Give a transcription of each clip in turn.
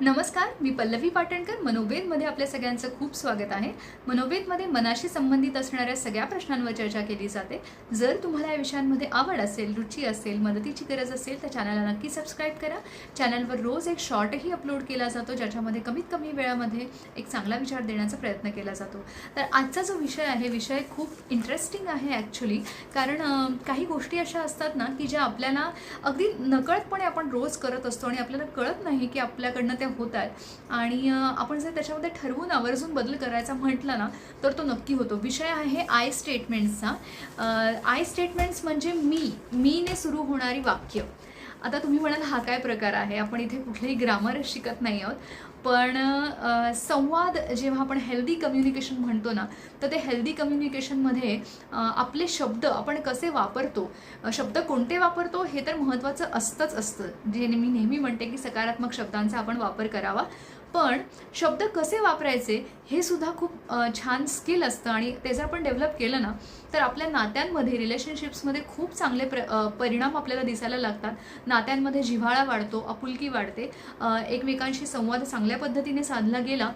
नमस्कार मी पल्लवी पाटणकर. मनोवेदमध्ये आपल्या सगळ्यांचं खूप स्वागत आहे. मनोवेदमध्ये मनाशी संबंधित असणाऱ्या सगळ्या प्रश्नांवर चर्चा केली जाते. जर तुम्हाला या विषयांमध्ये आवड असेल रुची असेल मदतीची गरज असेल तर चॅनलला नक्की सबस्क्राईब करा. चॅनलवर रोज एक शॉर्टही अपलोड केला जातो ज्याच्यामध्ये कमीत कमी वेळामध्ये एक चांगला विचार देण्याचा प्रयत्न केला जातो. तर आजचा जो विषय आहे विषय खूप इंटरेस्टिंग आहे ॲक्च्युली कारण काही गोष्टी अशा असतात ना की ज्या आपल्याला अगदी नकळतपणे आपण रोज करत असतो आणि आपल्याला कळत नाही की आपल्याकडनं त्या होत आहेत. आणि आपण जर त्याच्यामध्ये ठरवून आवर्जून बदल करायचा म्हटला ना तर तो नक्की होतो. विषय आहे आय स्टेटमेंट्सचा आय स्टेटमेंट्स म्हणजे मी मीने सुरू होणारी वाक्य. आता तुम्ही म्हणाल हा काय प्रकार आहे? आपण इथे कुठलेही ग्रामर शिकत नाही आहोत. पण संवाद जेव्हा आपण हेल्दी कम्युनिकेशन म्हणतो ना तर ते हेल्दी कम्युनिकेशनमध्ये आपले शब्द आपण कसे वापरतो शब्द कोणते वापरतो हे तर महत्त्वाचं असतंच असतं. जे मी नेहमी म्हणते की सकारात्मक शब्दांचा आपण वापर करावा. पण शब्द कसे वापरायचे हे सुद्धा खूप छान स्किल असतं आणि ते जर आपण डेव्हलप केलं ना तर आपल्या नात्यांमध्ये रिलेशनशिप्समध्ये खूप चांगले प्र परिणाम आपल्याला दिसायला लागतात. नात्यांमध्ये जिव्हाळा वाढतो आपुलकी वाढते. एकमेकांशी संवाद चांगल्या पद्धतीने साधला गेला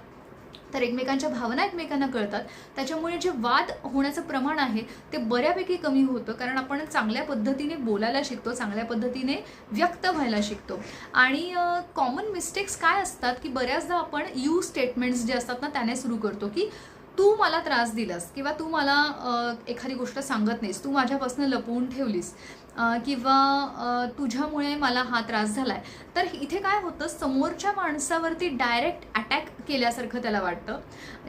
तर एकमेकांच्या भावना एकमेकांना कळतात. त्याच्यामुळे जे वाद होण्याचं प्रमाण आहे ते बऱ्यापैकी कमी होतं. कारण आपण चांगल्या पद्धतीने बोलायला शिकतो चांगल्या पद्धतीने व्यक्त व्हायला शिकतो. आणि कॉमन मिस्टेक्स काय असतात की बऱ्याचदा आपण यू स्टेटमेंट्स जे असतात ना त्याने सुरू करतो की तू मला त्रास दिलास किंवा तू मला एखादी गोष्ट सांगत नाहीस तू माझ्यापासून लपवून ठेवलीस. किंवा तुझ्यामुळे मला हा त्रास झालाय. तर इथे काय होतं समोरच्या माणसावरती डायरेक्ट अटॅक केल्यासारखं त्याला वाटतं.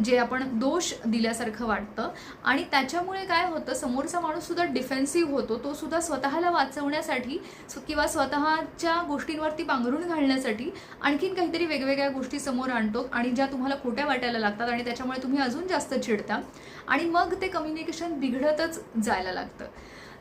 जे आपण दोष दिल्यासारखं वाटतं. आणि त्याच्यामुळे काय होतं समोरचा माणूस सुद्धा डिफेन्सिव्ह होतो. तो सुद्धा स्वतःला वाचवण्यासाठी किंवा स्वतःच्या गोष्टींवरती पांघरून घालण्यासाठी आणखीन काहीतरी वेगवेगळ्या गोष्टी समोर आणतो आणि ज्या तुम्हाला खोट्या वाटायला लागतात आणि त्याच्यामुळे तुम्ही अजून जास्त चिडता. आणि मग ते कम्युनिकेशन बिघडतच जायला लागतं.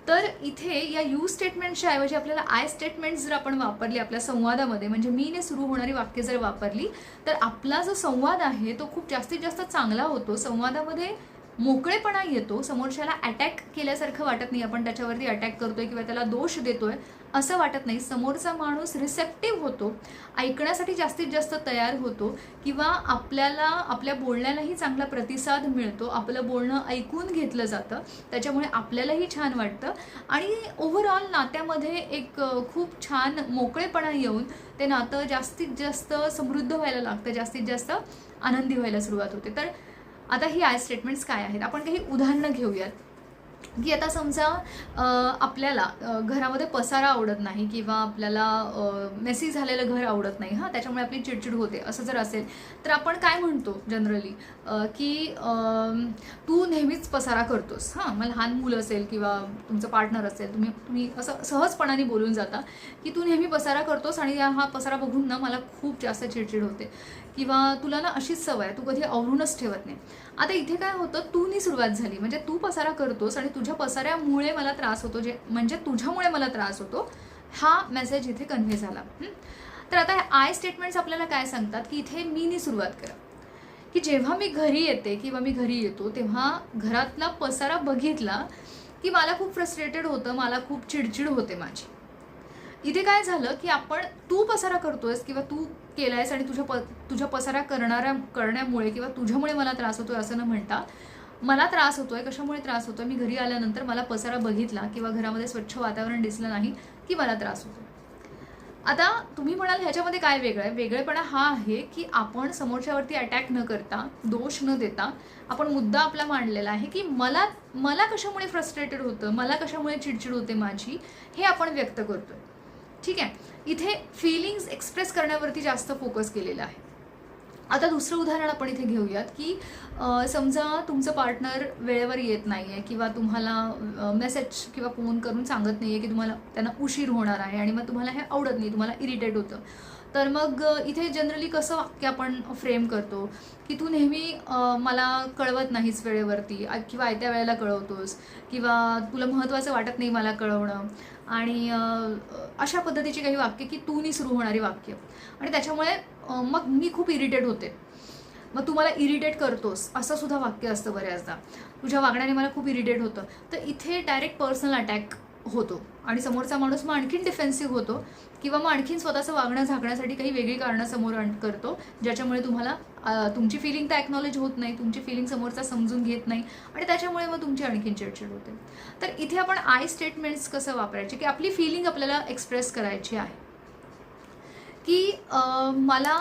तर इथे या यू स्टेटमेंटच्या ऐवजी आपल्याला आय स्टेटमेंट जर आपण वापरली आपल्या संवादामध्ये म्हणजे मीने सुरू होणारी वाक्य जर वापरली तर आपला जो संवाद आहे तो खूप जास्तीत जास्त चांगला होतो. संवादामध्ये मोकळेपणा येतो समोरच्याला अटॅक केल्यासारखं वाटत नाही आपण त्याच्यावरती अटॅक करतोय किंवा त्याला दोष देतोय असं वाटत नाही. समोरचा माणूस रिसेप्टिव्ह होतो ऐकण्यासाठी जास्तीत जास्त तयार होतो किंवा आपल्याला आपल्या बोलण्यालाही चांगला प्रतिसाद मिळतो. आपलं बोलणं ऐकून घेतलं जातं त्याच्यामुळे आपल्यालाही छान वाटतं. आणि ओव्हरऑल नात्यामध्ये एक खूप छान मोकळेपणा येऊन ते नातं जास्तीत जास्त समृद्ध व्हायला लागतं जास्तीत जास्त आनंदी व्हायला सुरुवात होते. तर आता ही आय स्टेटमेंट्स काय आहेत? आपण काही उदाहरणं घेऊयात. की आता समजा आपल्याला घरामध्ये पसारा आवडत नाही किंवा आपल्याला मेसी झालेलं घर आवडत नाही हां त्याच्यामुळे आपली चिडचिड होते असं जर असेल तर आपण काय म्हणतो जनरली? की तू नेहमीच पसारा करतोस हां मग लहान मुलं असेल किंवा तुमचं पार्टनर असेल तुम्ही तुम्ही असं सहजपणाने बोलून जाता की तू नेहमी पसारा करतोस आणि हा पसारा बघून ना मला खूप जास्त चिडचिड होते. किंवा तुला ना अशीच सवय आहे, तू कधी आवरूनच ठेवत नाही. आता इथे काय होतं तूनी सुरुवात झाली. म्हणजे तू पसारा करतोस आणि तुझ्या पसाऱ्यामुळे मला त्रास होतो जे म्हणजे तुझ्यामुळे मला त्रास होतो हा मेसेज इथे कन्व्हे झाला. तर आता आय स्टेटमेंट्स आपल्याला काय सांगतात की इथे मीनी सुरुवात करा. की जेव्हा मी घरी येते किंवा मी घरी येतो तेव्हा घरातला पसारा बघितला की मला खूप फ्रस्ट्रेटेड होतं मला खूप चिडचिड होते माझी. इथे काय झालं की आपण तू पसारा करतोयस किंवा तू केलायस आणि तुझ्या प तुझ्या पसारा करणाऱ्या करण्यामुळे किंवा तुझ्यामुळे मला त्रास होतोय असं न म्हणता मला त्रास होतो आहे कशामुळे त्रास होतोय? मी घरी आल्यानंतर मला पसारा बघितला किंवा घरामध्ये स्वच्छ वातावरण दिसलं नाही की मला त्रास होतो आता तुम्ही म्हणाल ह्याच्यामध्ये काय वेगळं आहे? वेगळेपणा हा आहे की आपण समोरच्यावरती अटॅक न करता दोष न देता आपण मुद्दा आपला मांडलेला आहे की मला मला कशामुळे फ्रस्ट्रेटेड होतं? मला कशामुळे चिडचिड होते माझी? हे आपण व्यक्त करतोय. ठीक आहे? इथे फिलिंग्स एक्सप्रेस करण्यावरती जास्त फोकस केलेला आहे. आता दुसरं उदाहरण आपण इथे घेऊयात की समजा तुमचं पार्टनर वेळेवर येत नाही आहे किंवा तुम्हाला मेसेज किंवा फोन करून सांगत नाही आहे की तुम्हाला त्यांना उशीर होणार आहे आणि मग तुम्हाला हे आवडत नाही तुम्हाला इरिटेट होतं. तर मग इथे जनरली कसं वाक्य आपण फ्रेम करतो? की तू नेहमी मला कळवत नाहीस वेळेवरती किंवा आयत्या वेळेला कळवतोस किंवा तुला महत्त्वाचं वाटत नाही मला कळवणं आणि अशा पद्धतीची काही वाक्य की तूनी सुरू होणारी वाक्य. आणि त्याच्यामुळे मग मी खूप इरिटेट होते. मग तू मला इरिटेट करतोस असं सुद्धा वाक्य असतं बऱ्याचदा. तुझ्या वागण्याने मला खूप इरिटेट होतं. तर इथे डायरेक्ट पर्सनल अटॅक होतो. आणि समोरचा माणूस मग आणखीन डिफेन्सिव्ह होतो किंवा मग आणखीन स्वतःचं वागणं झाकण्यासाठी काही वेगळी कारणं समोर आण करतो ज्याच्यामुळे तुम्हाला तुमची फिलिंग तर ॲक्नॉलेज होत नाही तुमची फिलिंग समोरचा समजून घेत नाही आणि त्याच्यामुळे मग तुमची आणखीन चिडचिड होते. तर इथे आपण आय स्टेटमेंट्स कसं वापरायचे की आपली फिलिंग आपल्याला एक्सप्रेस करायची आहे. की मला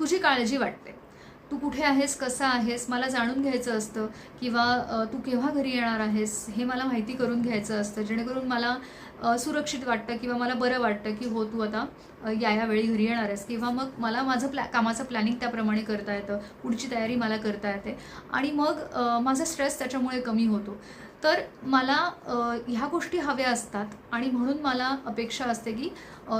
तुझी काळजी वाटते. तू कुठे आहेस कसा आहेस मला जाणून घ्यायचं असतं किंवा तू केव्हा घरी येणार आहेस हे मला माहिती करून घ्यायचं असतं जेणेकरून मला सुरक्षित वाटतं किंवा मला बरं वाटतं की हो तू आता या या वेळी घरी येणार आहेस किंवा मग मला माझं प्लॅ कामाचं प्लॅनिंग त्याप्रमाणे करता येतं पुढची तयारी मला करता येते आणि मग माझा स्ट्रेस त्याच्यामुळे कमी होतो. तर मला ह्या गोष्टी हव्या असतात आणि म्हणून मला अपेक्षा असते की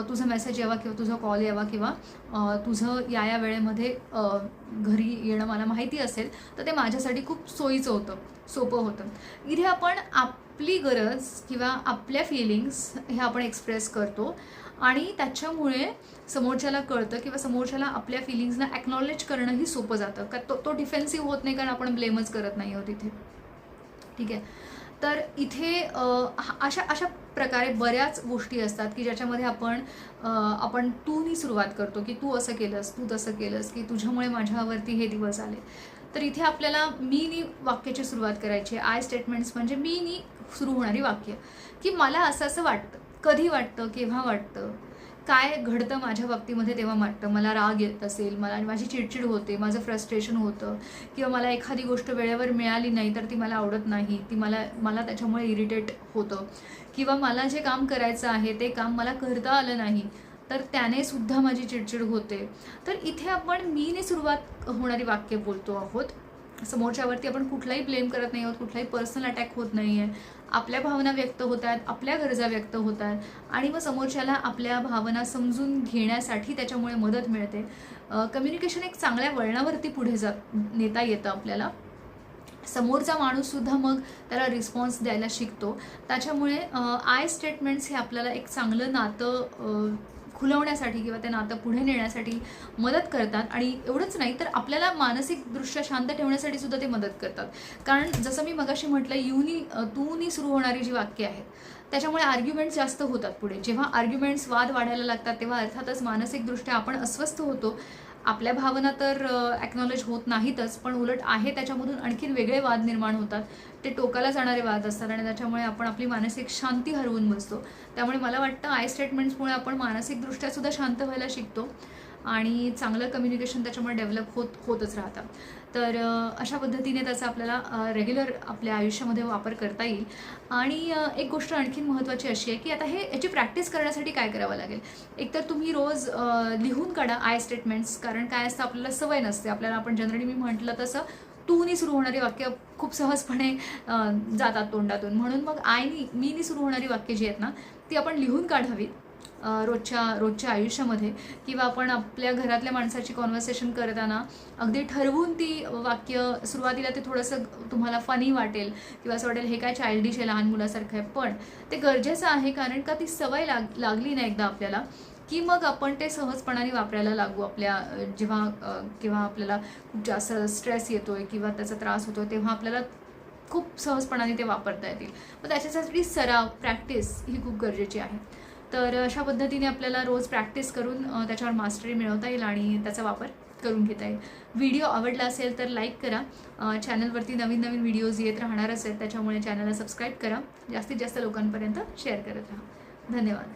तुझा मेसेज यावा किंवा तुझा कॉल यावा किंवा तुझं या या वेळेमध्ये घरी येणं मला माहिती असेल तर ते माझ्यासाठी खूप सोयीचं होतं सोपं होतं. इथे आपण आपली गरज किंवा आपल्या फिलिंग्स हे आपण एक्सप्रेस करतो आणि त्याच्यामुळे समोरच्याला कळतं किंवा समोरच्याला आपल्या फिलिंग्सना ॲक्नॉलेज करणंही सोपं जातं. का तो तो डिफेन्सिव्ह होत नाही कारण आपण ब्लेमच करत नाही आहोत तिथे ठीक आहे. तर इथे हा- अशा अशा प्रकारे बऱ्याच गोष्टी असतात की ज्याच्यामध्ये आपण आपण तूनी सुरुवात करतो की तू असं केलंस तू तसं केलंस की तुझ्यामुळे माझ्यावरती हे दिवस आले. तर इथे आपल्याला मीनी वाक्याची सुरुवात करायची आहे. आय स्टेटमेंट्स म्हणजे मीनी सुरू होणारी वाक्य. की मला असं असं वाटतं. कधी वाटतं? केव्हा वाटतं? काय घडतं माझ्या बाबतीमध्ये तेव्हा वाटतं मला राग येत असेल मला माझी चिडचिड होते माझं फ्रस्ट्रेशन होतं. किंवा मला एखादी गोष्ट वेळेवर मिळाली नाही तर ती मला आवडत नाही ती मला मला त्याच्यामुळे इरिटेट होतं. किंवा मला जे काम करायचं आहे ते काम मला करता आलं नाही तर त्याने सुद्धा माझी चिडचिड होते. तर इथे आपण मीने सुरुवात होणारी वाक्य बोलतो आहोत. समोरच्यावरती आपण कुठलाही ब्लेम करत नाही आहोत कुठलाही पर्सनल अटॅक होत नाही आहे आपल्या भावना व्यक्त होत आहेत आपल्या गरजा व्यक्त होत आहेत आणि मग समोरच्याला आपल्या भावना समजून घेण्यासाठी त्याच्यामुळे मदत मिळते. कम्युनिकेशन एक चांगल्या वळणावरती पुढे जात नेता येतं आपल्याला. समोरचा माणूससुद्धा मग त्याला रिस्पॉन्स द्यायला शिकतो. त्याच्यामुळे आय स्टेटमेंट्स हे आपल्याला एक चांगलं नातं खुलवण्यासाठी किंवा ते नातं पुढे नेण्यासाठी मदत करतात. आणि एवढंच नाही तर आपल्याला मानसिकदृष्ट्या शांत ठेवण्यासाठी सुद्धा ते मदत करतात. कारण जसं मी मगाशी म्हटलं युनी तूनी सुरू होणारी जी वाक्य आहेत त्याच्यामुळे आर्ग्युमेंट्स जास्त होतात पुढे. जेव्हा आर्ग्युमेंट्स वाद वाढायला लागतात तेव्हा अर्थातच मानसिकदृष्ट्या आपण अस्वस्थ होतो. आपल्या भावना तर ॲक्नॉलेज होत नाहीतच पण उलट आहे त्याच्यामधून आणखीन वेगळे वाद निर्माण होतात. ते टोकाला जाणारे वाद असतात आणि त्याच्यामुळे आपण आपली मानसिक शांती हरवून बसतो. त्यामुळे मला वाटतं आय स्टेटमेंट्समुळे आपण मानसिकदृष्ट्यासुद्धा शांत व्हायला शिकतो आणि चांगलं कम्युनिकेशन त्याच्यामुळे डेव्हलप होत होतच राहतं. तर अशा पद्धतीने त्याचा आपल्याला रेग्युलर आपल्या आयुष्यामध्ये वापर करता येईल. आणि एक गोष्ट आणखीन महत्त्वाची अशी आहे की आता हे याची प्रॅक्टिस करण्यासाठी काय करावं लागेल? एकतर तुम्ही रोज लिहून काढा आय स्टेटमेंट्स कारण काय असतं आपल्याला सवय नसते. आपल्याला आपण जनरली मी म्हटलं तसं तूनी सुरू होणारी वाक्य खूप सहजपणे जातात तोंडातून. म्हणून मग आयनी मीनी सुरू होणारी वाक्य जी आहेत ना ती आपण लिहून काढावीत. रोजच्या रोजच्या आयुष्यामध्ये किंवा आपण आपल्या घरातल्या माणसाची कॉन्व्हर्सेशन करताना अगदी ठरवून ती वाक्य सुरुवातीला ते थोडंसं तुम्हाला फनी वाटेल किंवा असं वाटेल हे काय चाइल्डिश आहे लहान मुलासारखं आहे. पण ते गरजेचं आहे कारण का ती सवय लाग लागली ना एकदा आपल्याला की मग आपण ते सहजपणाने वापरायला लागू आपल्या जेव्हा किंवा आपल्याला खूप जास्त स्ट्रेस येतो आहे किंवा त्याचा त्रास होतो तेव्हा आपल्याला खूप सहजपणाने ते वापरता येतील. मग त्याच्यासाठी सराव प्रॅक्टिस ही खूप गरजेची आहे. तर अशा पद्धतीने आपल्याला रोज प्रॅक्टिस करून त्याच्यावर मास्टरी मिळवता येईल आणि त्याचा वापर करून घेता येईल. व्हिडिओ आवडला असेल तर लाईक करा. चॅनलवरती नवीन नवीन व्हिडिओज येत राहणारच आहेत त्याच्यामुळे चॅनलला सबस्क्राईब करा. जास्तीत जास्त लोकांपर्यंत शेअर करत राहा. धन्यवाद.